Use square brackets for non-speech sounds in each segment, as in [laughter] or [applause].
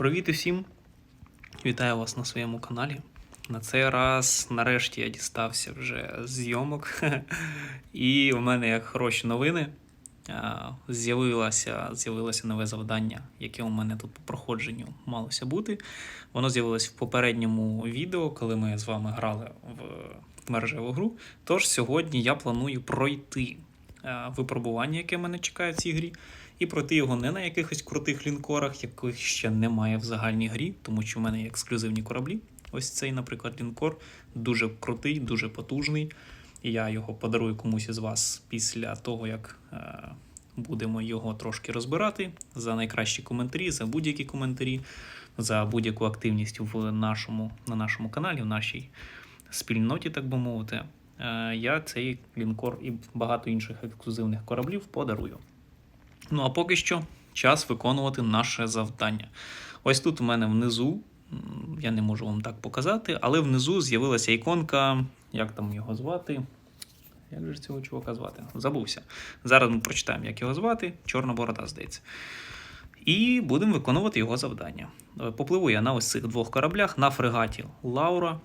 Привіт усім! Вітаю вас на своєму каналі. На цей раз, нарешті, я дістався вже з зйомок. [laughs] І в мене як хороші новини. З'явилося, з'явилося нове завдання, яке у мене тут по проходженню малося бути. Воно з'явилось в попередньому відео, коли ми з вами грали в мережеву гру. Тож сьогодні я планую пройти випробування, яке мене чекає в цій грі, і пройти його не на якихось крутих лінкорах, яких ще немає в загальній грі, тому що в мене є ексклюзивні кораблі. Ось цей, наприклад, лінкор дуже крутий, дуже потужний. Я його подарую комусь із вас після того, як е, будемо його трошки розбирати за найкращі коментарі, за будь-які коментарі, за будь-яку активність в нашому, на нашому каналі, в нашій спільноті, так би мовити. Е, я цей лінкор і багато інших ексклюзивних кораблів подарую. Ну а поки що час виконувати наше завдання. Ось тут у мене внизу, я не можу вам так показати, але внизу з'явилася іконка, як там його звати. Як же цього чувака звати? Забувся. Зараз ми прочитаємо, як його звати. Чорна борода, здається. І будемо виконувати його завдання. Е, Попливу я на ось цих двох кораблях на фрегаті Лаура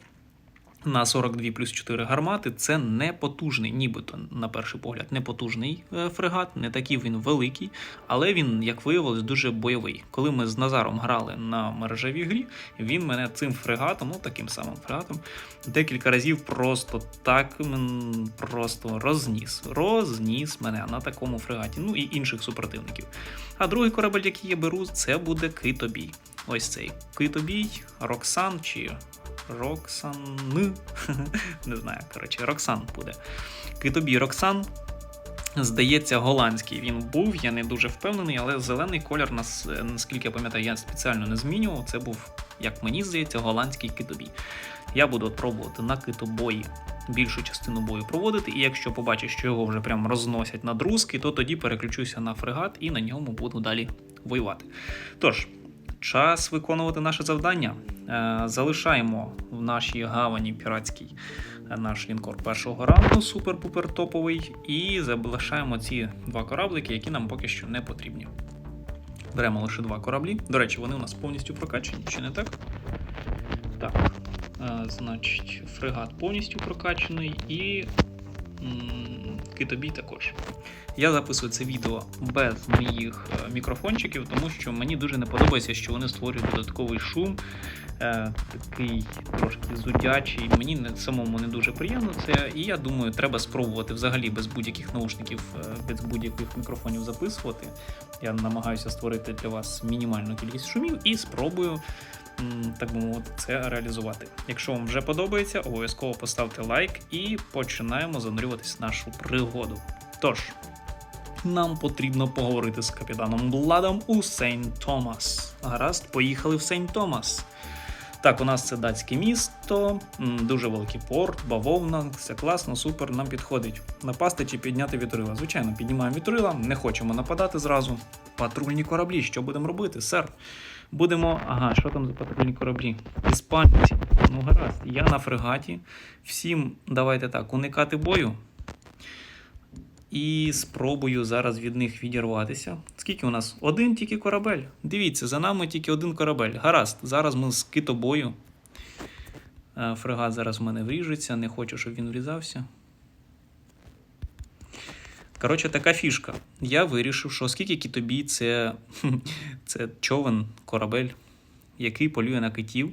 на 42 плюс 4 гармати. Це не потужний, нібито на перший погляд, не потужний е, фрегат, не такий він великий, але він, як виявилось, дуже бойовий. Коли ми з Назаром грали на мережевій грі, він мене цим фрегатом, ну таким самим фрегатом, декілька разів просто так просто розніс. Розніс мене на такому фрегаті, ну і інших супротивників. А другий корабель, який я беру, це буде китобій. Ось цей китобій, Роксан чи Роксан. [laughs] Не знаю, коротше, Роксан буде. Китобій Роксан. Здається, голландський він був, я не дуже впевнений, але зелений колір, нас, е, наскільки я пам'ятаю, я спеціально не змінював. Це був, як мені здається, голландський китобій. Я буду пробувати на китобої більшу частину бою проводити, і якщо побачу, що його вже прям розносять на друзки, то тоді переключуся на фрегат і на ньому буду далі воювати. Тож, час виконувати наше завдання. Е, Залишаємо в нашій гавані піратській е, наш лінкор першого рангу, супер-пупер топовий, і залишаємо ці два кораблики, які нам поки що не потрібні. Беремо лише два кораблі. До речі, вони у нас повністю прокачані, чи не так? Так. Е, Значить, фрегат повністю прокачаний і китобій також. Я записую це відео без моїх е, мікрофончиків, тому що мені дуже не подобається, що вони створюють додатковий шум, е, такий трошки зудячий. Мені не, самому не дуже приємно це. І я думаю, треба спробувати взагалі без будь-яких наушників, е, без будь-яких мікрофонів записувати. Я намагаюся створити для вас мінімальну кількість шумів і спробую. Так би мовити, це реалізувати. Якщо вам вже подобається, обов'язково поставте лайк і починаємо занурюватись в нашу пригоду. Тож, нам потрібно поговорити з капітаном Бладом у Сейнт Томас. Гаразд, поїхали в Сейнт Томас. Так, у нас це датське місто, дуже великий порт, бавовна, все класно, супер, нам підходить. Напасти чи підняти вітрила. Звичайно, піднімаємо вітрила, не хочемо нападати зразу. Патрульні кораблі, що будемо робити, сер? Будемо. Ага, що там за патрульні кораблі? Іспанці. Ну гаразд, я на фрегаті. Всім давайте так, уникати бою. І спробую зараз від них відірватися. Скільки у нас? Один тільки корабель. Дивіться, за нами тільки один корабель. Гаразд, зараз ми з китобою. Е, Фрегат зараз в мене вріжеться, не хочу, щоб він врізався. Коротше, така фішка. Я вирішив, що оскільки китобій це, це човен, корабель, який полює на китів,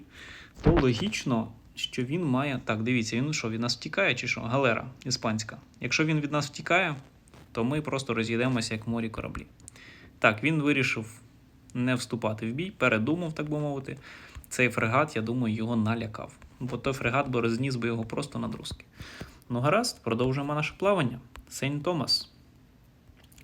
то логічно, що він має. Так, дивіться, він що, від нас втікає чи що? Галера іспанська. Якщо він від нас втікає, то ми просто розійдемося як морі кораблі. Так, він вирішив не вступати в бій, передумав, так би мовити. Цей фрегат, я думаю, його налякав. Бо той фрегат би розніс би його просто на друзки. Ну, гаразд, продовжуємо наше плавання. Сейнт Томас.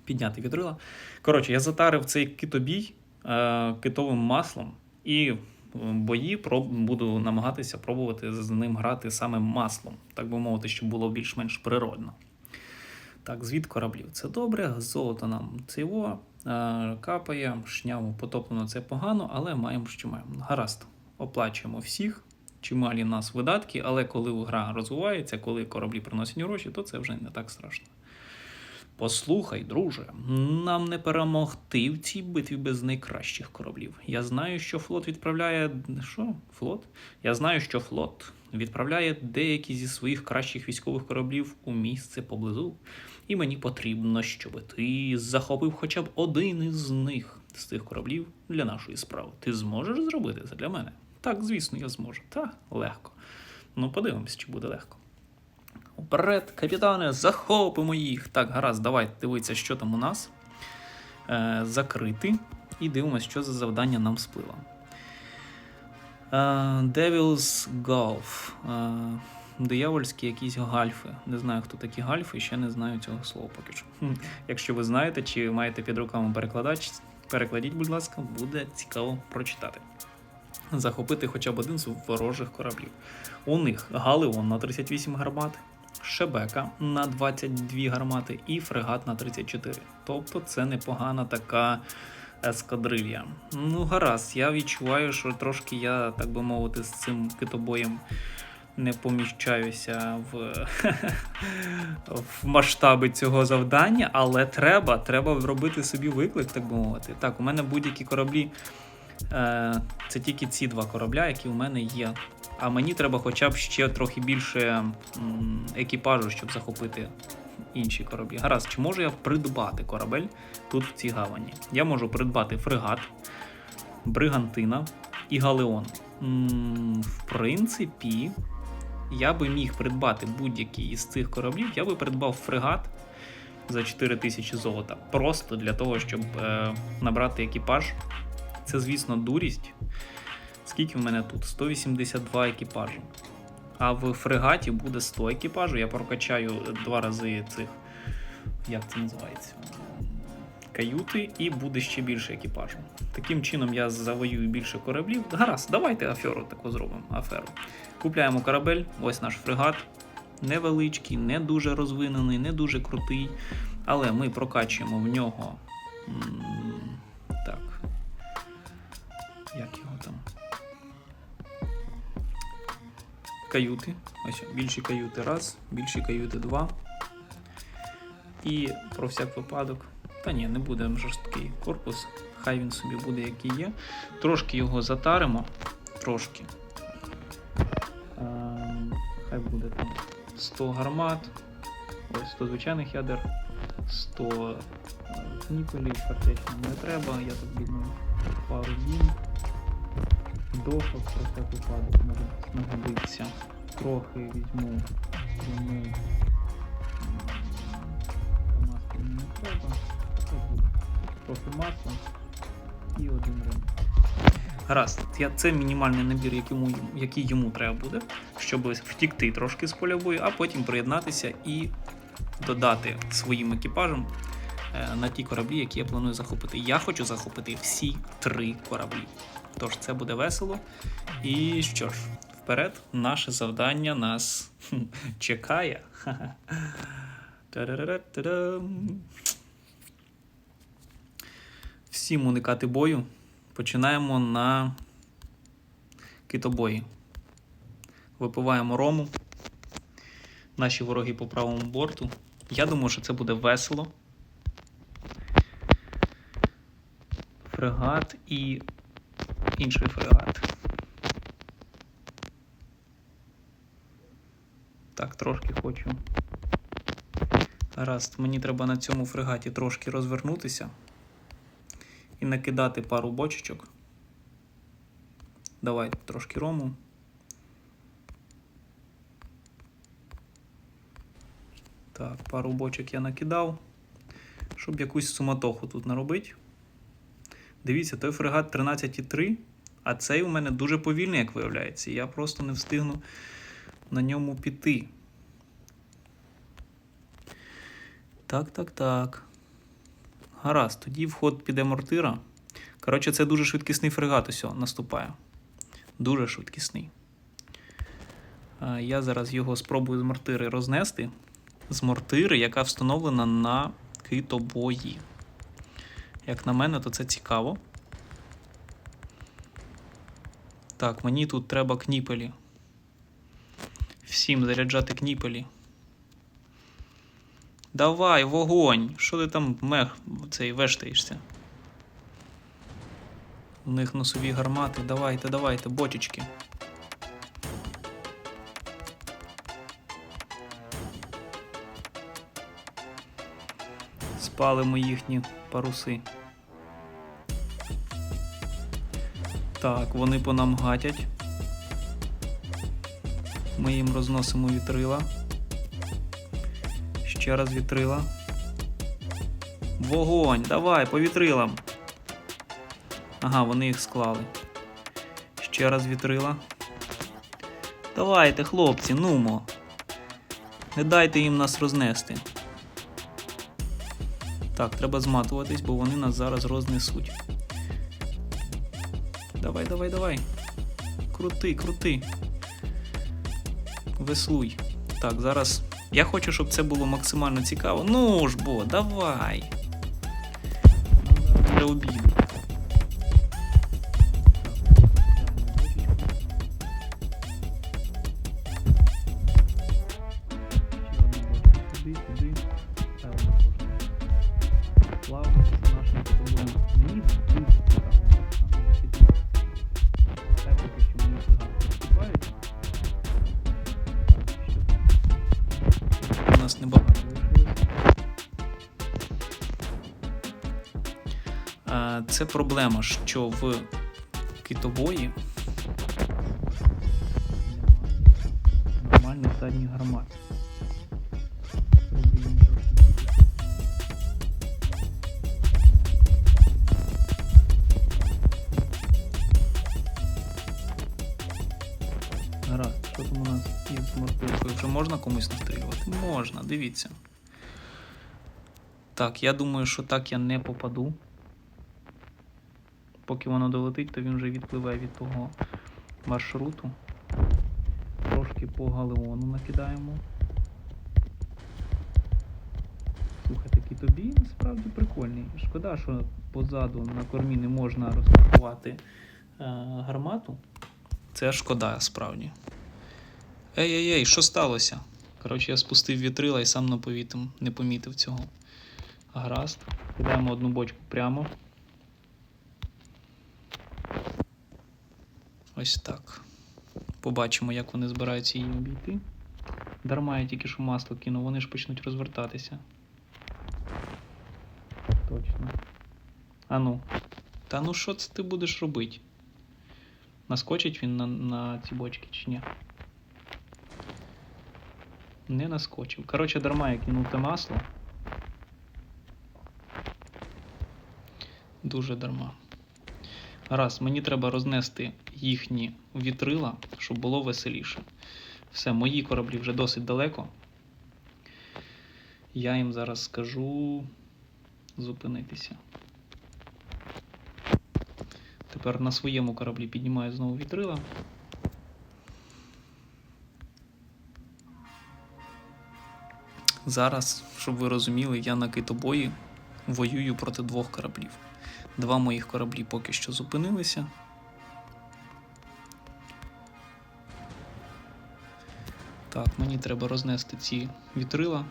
Підняти вітрила. Коротше, я затарив цей китобій е, китовим маслом і в бої проб, буду намагатися пробувати з ним грати саме маслом, так би мовити, щоб було більш-менш природно. Так, звід кораблів це добре, золото нам циво е, капає, шняву потоплено це погано, але маємо, що маємо. Гаразд, оплачуємо всіх, чималі в нас видатки, але коли гра розвивається, коли кораблі приносять гроші, то це вже не так страшно. Послухай, друже, нам не перемогти в цій битві без найкращих кораблів. Я знаю, що флот відправляє. Що? Флот? Я знаю, що флот відправляє деякі зі своїх кращих військових кораблів у місце поблизу. І мені потрібно, щоб ти захопив хоча б один із них з цих кораблів для нашої справи. Ти зможеш зробити це для мене? Так, звісно, я зможу. Та легко. Ну, подивимось, чи буде легко. Уперед, капітане, захопимо їх. Так, гаразд, давай дивитися, що там у нас. Е, закрити. І дивимося, що за завдання нам сплило. Е, Devil's Golf. Е, диявольські якісь гальфи. Не знаю, хто такі гальфи, ще не знаю цього слова поки що. Хм, Якщо ви знаєте чи маєте під руками перекладач, перекладіть, будь ласка, буде цікаво прочитати. Захопити хоча б один з ворожих кораблів. У них Галеон на 38 гармат, Шебека на 22 гармати і фрегат на 34. Тобто це непогана така ескадрилья. Ну, гаразд, я відчуваю, що трошки я, так би мовити, з цим китобоєм не поміщаюся в, [laughs] в масштаби цього завдання, але треба, треба робити собі виклик, так би мовити. Так, у мене будь-які кораблі. Е, Це тільки ці два корабля, які у мене є. А мені треба хоча б ще трохи більше екіпажу, щоб захопити інші кораблі. Гаразд, чи можу я придбати корабель тут в цій гавані? Я можу придбати фрегат, бригантина і галеон. В принципі, я би міг придбати будь-який із цих кораблів. Я би придбав фрегат за 4000 золота. Просто для того, щоб е, набрати екіпаж. Це, звісно, дурість. Скільки в мене тут? 182 екіпажі. А в фрегаті буде 100 екіпажу. Я прокачаю два рази цих. Як це називається? Каюти, і буде ще більше екіпажу. Таким чином я завоюю більше кораблів. Гаразд, давайте аферу таку зробимо. Аферу. Купляємо корабель, ось наш фрегат. Невеличкий, не дуже розвинений, не дуже крутий. Але ми прокачуємо в нього. Так. Як його там? Каюти. Ось більші каюти раз, більші каюти два. І про всяк випадок. Та ні, не буде жорсткий корпус. Хай він собі буде, який є. Трошки його затаримо. Трошки. Ем, Хай буде там 100 гармат. Ось 100 звичайних ядер, 100 е, нікелів фактично не треба. Я тут візьму пару дій. Дошок про всяк випадок може знадобиться. Трохи візьму треба. Трохи масла і один рим. Гаразд, це мінімальний набір, який йому, який йому треба буде, щоб втікти трошки з поля бою, а потім приєднатися і додати своїм екіпажам е, на ті кораблі, які я планую захопити. Я хочу захопити всі три кораблі. Тож це буде весело. І що ж, вперед, наше завдання нас чекає. [laughs] Всім уникати бою. Починаємо на китобої. Випиваємо рому. Наші вороги по правому борту. Я думаю, що це буде весело. Фрегат і інший фрегат. Так, трошки хочу. Гаразд, мені треба на цьому фрегаті трошки розвернутися і накидати пару бочечок. Давай трошки рому. Так, пару бочок я накидав, щоб якусь суматоху тут наробити. Дивіться, той фрегат 13,3, а цей у мене дуже повільний, як виявляється. Я просто не встигну на ньому піти. Так, так, так. Гаразд, тоді в ход піде мортира. Коротше, це дуже швидкісний фрегат ось наступає. Дуже швидкісний. Я зараз його спробую з мортири рознести. З мортири, яка встановлена на китобої. Як на мене, то це цікаво. Так, мені тут треба кніпелі. Всім заряджати кніпелі. Давай, вогонь! Що ти там мех цей вештаєшся? У них носові гармати. Давайте, давайте, бочечки. Спалимо їхні паруси. Так, вони по нам гатять. Ми їм розносимо вітрила. Ще раз вітрила. Вогонь! Давай, по вітрилам. Ага, вони їх склали. Ще раз вітрила. Давайте, хлопці, нумо. Не дайте їм нас рознести. Так, треба зматуватись, бо вони нас зараз рознесуть. Давай, давай, давай. Крути, крути. Веслуй. Так, зараз. Я хочу, щоб це було максимально цікаво. Ну ж бо, давай. Вже обійду. Це проблема, що в китобої нормальних задніх гармат. Гаразд, що там у нас із морпилкою? Вже можна комусь настрілювати? Можна, дивіться. Так, я думаю, що так я не попаду. Поки воно долетить, то він вже відпливе від того маршруту. Трошки по галеону накидаємо. Слухай, такий тобі насправді прикольний. Шкода, що позаду на кормі не можна розпакувати е, гармату. Це шкода, справді. Ей, ей, ей, що сталося? Коротше, я спустив вітрила і сам на наповітом не помітив цього. Гаразд. Кидаємо одну бочку прямо. Ось так. Побачимо, як вони збираються її обійти. Дарма я тільки що масло кинув, вони ж почнуть розвертатися. Точно. А ну. Та ну що це ти будеш робити? Наскочить він на, на ці бочки чи ні? Не наскочив. Коротше, дарма я кинув те масло. Дуже дарма. Раз, мені треба рознести їхні вітрила, щоб було веселіше. Все, мої кораблі вже досить далеко. Я їм зараз скажу зупинитися. Тепер на своєму кораблі піднімаю знову вітрила. Зараз, щоб ви розуміли, я на китобої воюю проти двох кораблів. Два моїх кораблі поки що зупинилися. Так, мені треба рознести ці вітрила.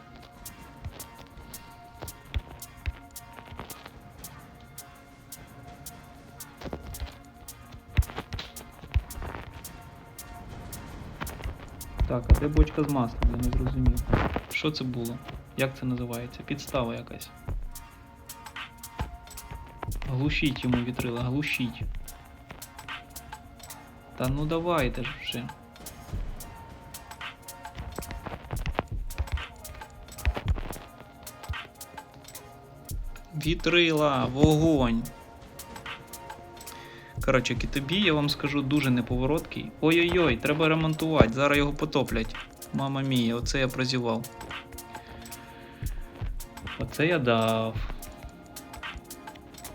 Так, а де бочка з маслом? Я не зрозумів. Що це було? Як це називається? Підстава якась. Глушіть йому вітрила, глушіть. Та ну давайте ж вже. Вітрила, вогонь. Коротше, китобій, я вам скажу, дуже неповороткий. Ой-ой-ой, треба ремонтувати, зараз його потоплять. Мама мія, оце я прозівав. Оце я дав.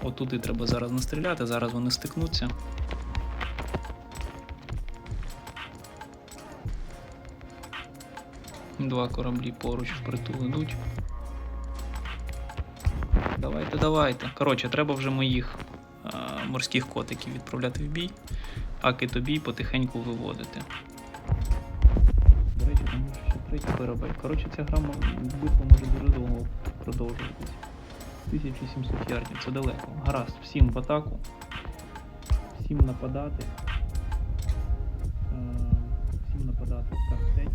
Отуди треба зараз настріляти, зараз вони стикнуться. Два кораблі поруч впритул ідуть. Давайте, давайте. Коротше, треба вже моїх е, морських котиків відправляти в бій, а китобій потихеньку виводити. До речі, там ще третій корабель. Коротше, ця гра битва може дуже довго продовжуватись. 1700 ярдів, це далеко. Гаразд, всім в атаку. Всім нападати. Е, Всім нападати картеч.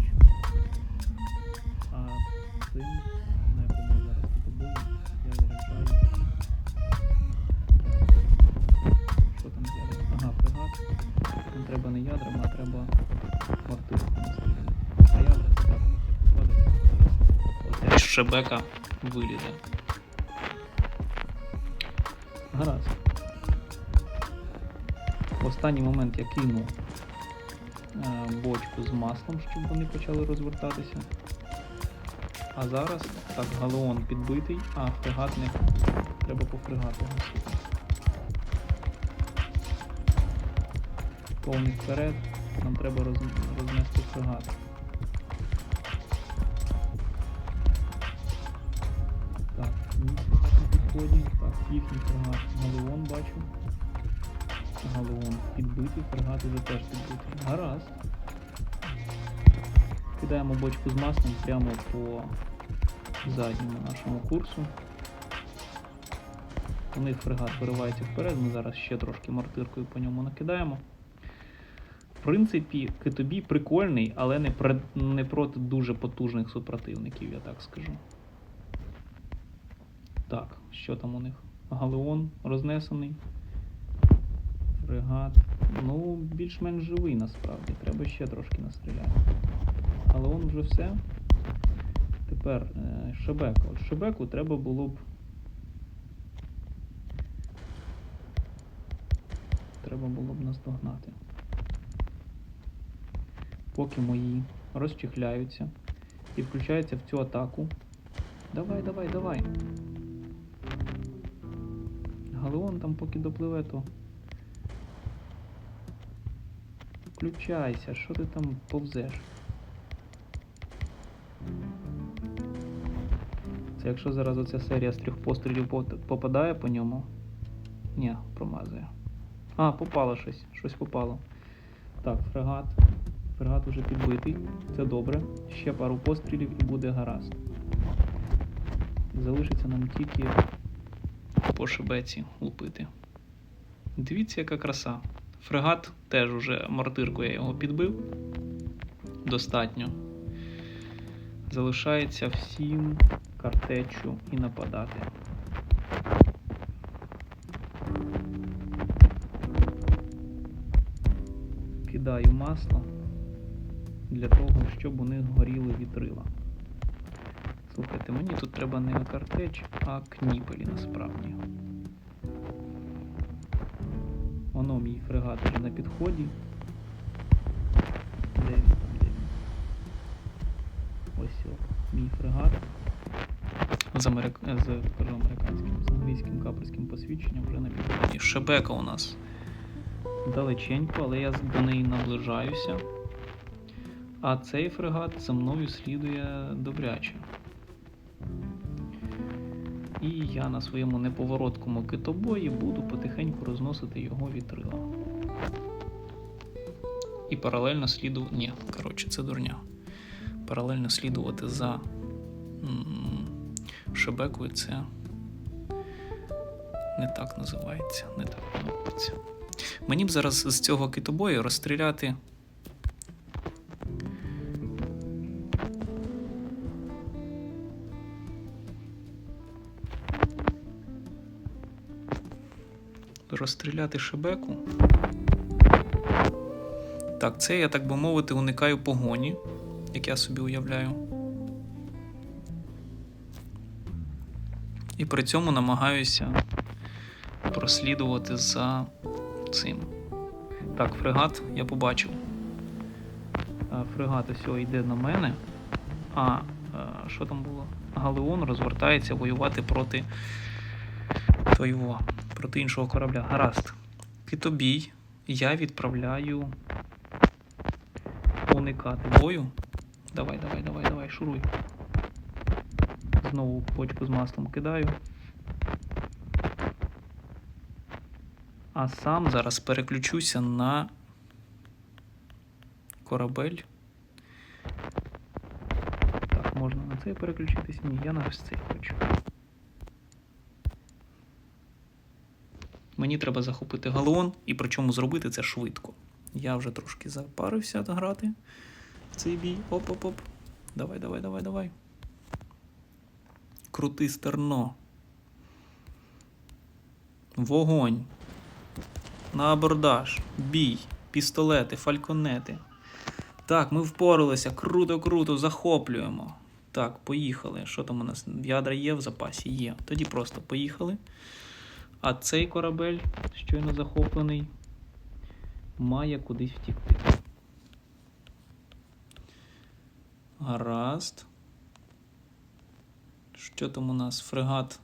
А цим, на якому я зараз тут буду, я заряджаю. Що там з ядрами? Ага, фрегат. Нам треба не ядрами, а треба настріляти. А ядра це так, шебека вилізе. Останній момент я кинув е, бочку з маслом, щоб вони почали розвертатися. А зараз так, галеон підбитий, а фрегатник треба по фрегату гасити. Повний вперед, нам треба роз, рознести фрегат. Так, мій фрегат на підході. Так, їхній фрегат галеон бачу. Галеон підбитий, фрегат уже теж підбитий. Гаразд. Кидаємо бочку з маслом прямо по задньому нашому курсу. У них фрегат виривається вперед, ми зараз ще трошки мортиркою по ньому накидаємо. В принципі, китобій прикольний, але не, при- не проти дуже потужних супротивників, я так скажу. Так, що там у них? Галеон рознесений. Фрегат. Ну, більш-менш живий насправді. Треба ще трошки настріляти. Але он вже все. Тепер е, Шебека. От Шебеку треба було б. Треба було б наздогнати. Поки мої розчехляються і включаються в цю атаку. Давай, давай, давай. Галеон там поки допливе, то. Включайся, що ти там повзеш? Це якщо зараз оця серія з трьох пострілів попадає по ньому. Ні, промазує. А, попало щось. Щось попало. Так, фрегат. Фрегат уже підбитий. Це добре. Ще пару пострілів і буде гаразд. Залишиться нам тільки по шибеці лупити. Дивіться, яка краса. Фрегат теж уже мортиркою я його підбив. Достатньо. Залишається всім картечу і нападати. Кидаю масло для того, щоб у них горіли вітрила. Слухайте, мені тут треба не картеч, а кніпелі насправді. Воно мій фрегат вже на підході. Де він там, де він? Ось о, мій фрегат. З, америк... з, кажу, американським, з англійським каперським посвідченням вже на підході. Шебека у нас далеченько, але я до неї наближаюся. А цей фрегат за мною слідує добряче. І я на своєму неповороткому китобої буду потихеньку розносити його вітрила. І паралельно слідувати. Ні, коротше, це дурня. Паралельно слідувати за шебекою це не так називається. Не так називається. Мені б зараз з цього китобою розстріляти. Розстріляти шебеку. Так, це я, так би мовити, уникаю погоні, як я собі уявляю. І при цьому намагаюся прослідувати за цим. Так, фрегат я побачив. Фрегат ось йде на мене. А е, що там було? Галеон розвертається воювати проти твоєго, проти іншого корабля. Гаразд. Китобій я відправляю уникати бою. Давай, давай, давай, давай, шуруй. Знову почку з маслом кидаю. А сам зараз переключуся на корабель. Так, можна на цей переключитися. Ні, я на ось цей хочу. Мені треба захопити галеон, і причому зробити це швидко. Я вже трошки запарився грати в цей бій. Оп-оп-оп. Давай, давай, давай, давай. Крути стерно. Вогонь. На абордаж. Бій. Пістолети, фальконети. Так, ми впоралися. Круто, круто, захоплюємо. Так, поїхали. Що там у нас? Ядра є в запасі? Є. Тоді просто поїхали. А цей корабель, щойно захоплений, має кудись втікти. Гаразд. Що там у нас? Фрегат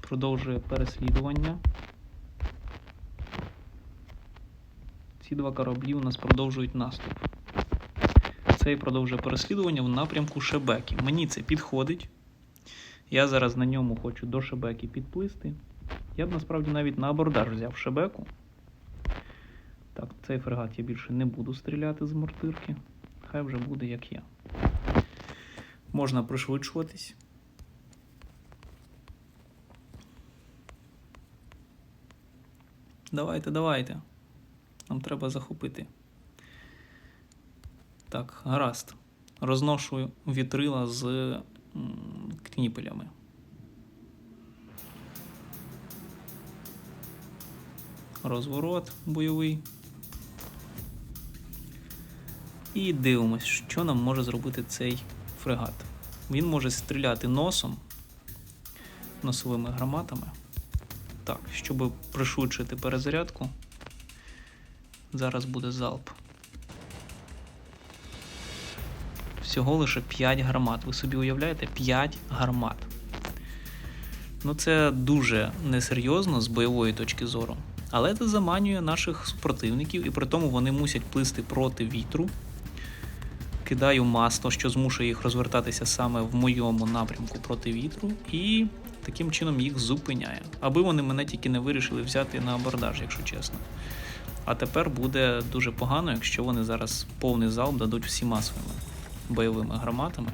продовжує переслідування. Ці два кораблі у нас продовжують наступ. Цей продовжує переслідування в напрямку Шебеки. Мені це підходить. Я зараз на ньому хочу до Шебеки підплисти. Я б насправді навіть на абордаж взяв Шебеку. Так, цей фрегат я більше не буду стріляти з мортирки. Хай вже буде як є. Можна пришвидшуватись. Давайте, давайте. Нам треба захопити. Так, гаразд. Розношую вітрила з кніпелями. Розворот бойовий. І дивимось, що нам може зробити цей фрегат. Він може стріляти носом, носовими гранатами. Так, щоб пришвидшити перезарядку, зараз буде залп. Всього лише 5 гармат. Ви собі уявляєте? 5 гармат. Ну, це дуже несерйозно з бойової точки зору. Але це заманює наших супротивників, і при тому вони мусять плисти проти вітру. Кидаю масло, що змушує їх розвертатися саме в моєму напрямку проти вітру, і таким чином їх зупиняє. Аби вони мене тільки не вирішили взяти на абордаж, якщо чесно. А тепер буде дуже погано, якщо вони зараз повний залп дадуть всіма своїми бойовими громатами.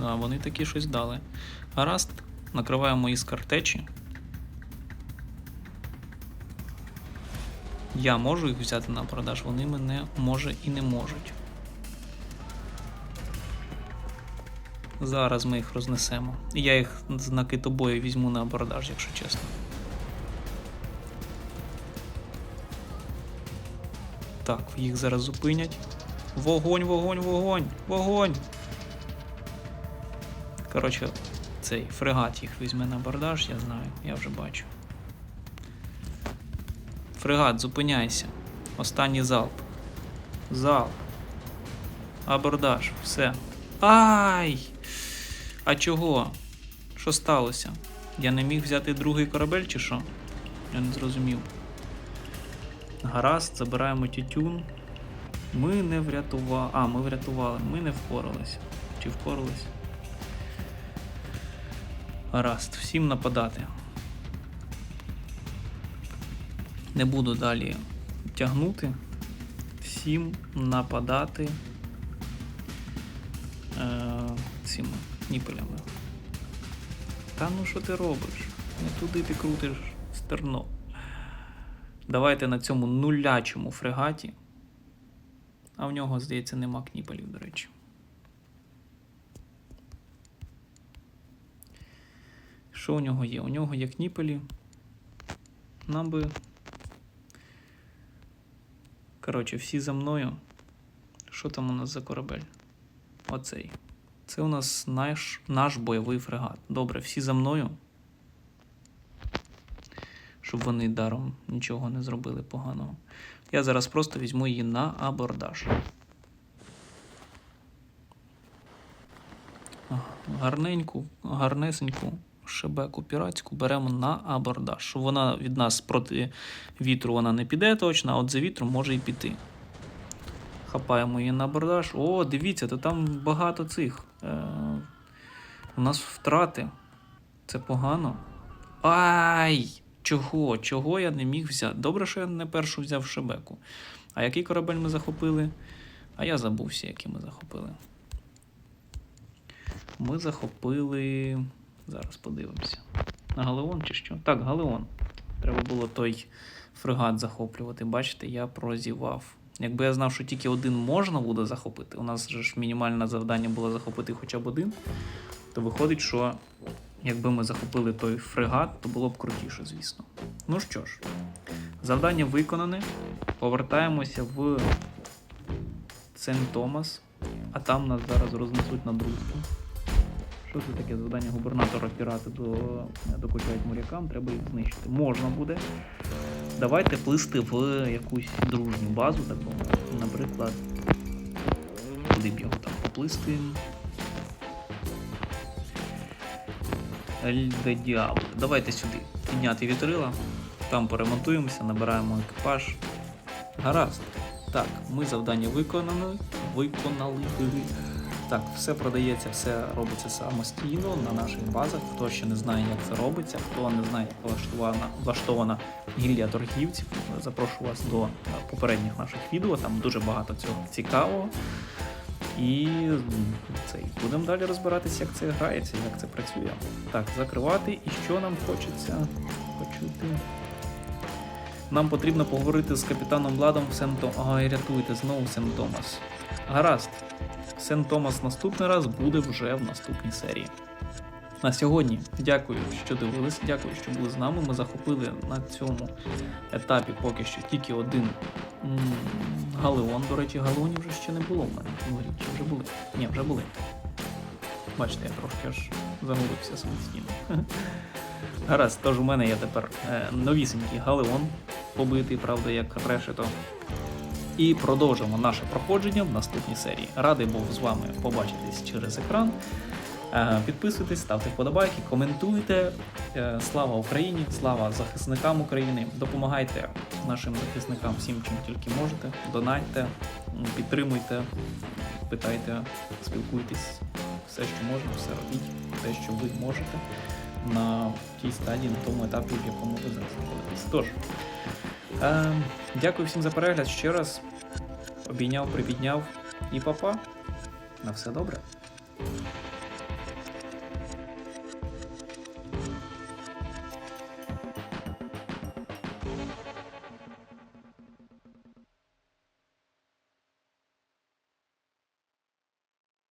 А вони такі щось дали. Гаразд, накриваємо із картечі. Я можу їх взяти на продаж, вони мене може і не можуть. Зараз ми їх рознесемо. Я їх на китобою візьму на абордаж, якщо чесно. Так, їх зараз зупинять. Вогонь, вогонь, вогонь, вогонь. Коротше, цей фрегат їх візьме на абордаж, я знаю, я вже бачу. Фрегат, зупиняйся. Останній залп. Залп. Абордаж, все. Ай! А чого? Що сталося? Я не міг взяти другий корабель чи що? Я не зрозумів. Гаразд, забираємо тютюн. Ми не врятували. А, ми врятували. Ми не впоралися. Чи впоралися? Гаразд, всім нападати. Не буду далі тягнути. Всім нападати е, цими ніпелями. Та ну що ти робиш? Не туди ти крутиш стерно. Давайте на цьому нулячому фрегаті. А в нього, здається, нема кніпелів, до речі. Що у нього є? У нього є кніпелі. Нам би. Коротше, всі за мною. Що там у нас за корабель? Оцей. Це у нас наш, наш бойовий фрегат. Добре, всі за мною. Щоб вони даром нічого не зробили поганого. Я зараз просто візьму її на абордаж. Гарненьку, гарнесеньку шебеку піратську беремо на абордаж. Вона від нас проти вітру вона не піде точно, а от за вітром може і піти. Хапаємо її на абордаж. О, дивіться, то там багато цих. Е, У нас втрати. Це погано. Ай! Чого? Чого я не міг взяти? Добре, що я не першу взяв шебеку. А який корабель ми захопили? А я забувся, які ми захопили. Ми захопили. Зараз подивимося. На Галеон чи що? Так, Галеон. Треба було той фрегат захоплювати. Бачите, я прозівав. Якби я знав, що тільки один можна буде захопити, у нас ж мінімальне завдання було захопити хоча б один, то виходить, що якби ми захопили той фрегат, то було б крутіше, звісно. Ну що ж, завдання виконане. Повертаємося в Сент Томас, а там нас зараз рознесуть на дружбу. Що це таке завдання губернатора пірати до, докучають морякам, треба їх знищити. Можна буде. Давайте плисти в якусь дружню базу таку. Наприклад, куди б його там поплисти. Ель де Діабло. Давайте сюди. Підняти вітрила. Там поремонтуємося, набираємо екіпаж. Гаразд. Так, ми завдання виконано. Виконали. Так, все продається, все робиться самостійно на наших базах. Хто ще не знає, як це робиться, хто не знає, як влаштована, влаштована гільдія торгівців, запрошую вас до е, попередніх наших відео. Там дуже багато цього цікавого. І м, цей будемо далі розбиратися, як це грається, як це працює. Так, закривати. І що нам хочеться почути? Нам потрібно поговорити з капітаном Владом в Ой, рятуйте знову Сент Томас. Гаразд. Сент Томас наступний раз буде вже в наступній серії. На сьогодні дякую, що дивились, дякую, що були з нами. Ми захопили на цьому етапі поки що тільки один галеон. До речі, галеонів вже ще не було в мене. Чи вже були? Ні, вже були. Бачите, я трошки аж загубився самостійно. [laughs] Гаразд, тож у мене є тепер е, новісенький галеон, побитий, правда, як решето. І продовжимо наше проходження в наступній серії. Радий був з вами побачитись через екран. Е, Підписуйтесь, ставте вподобайки, коментуйте. Е, Слава Україні, слава захисникам України. Допомагайте нашим захисникам всім, чим тільки можете. Донайте, підтримуйте, питайте, спілкуйтесь. Все, що можна, все робіть, те, що ви можете на тій стадії, на тому етапі, в якому ви зараз знаходитесь. Тож, Е, Дякую всім за перегляд ще раз. Обійняв, припідняв і папа. На все добре.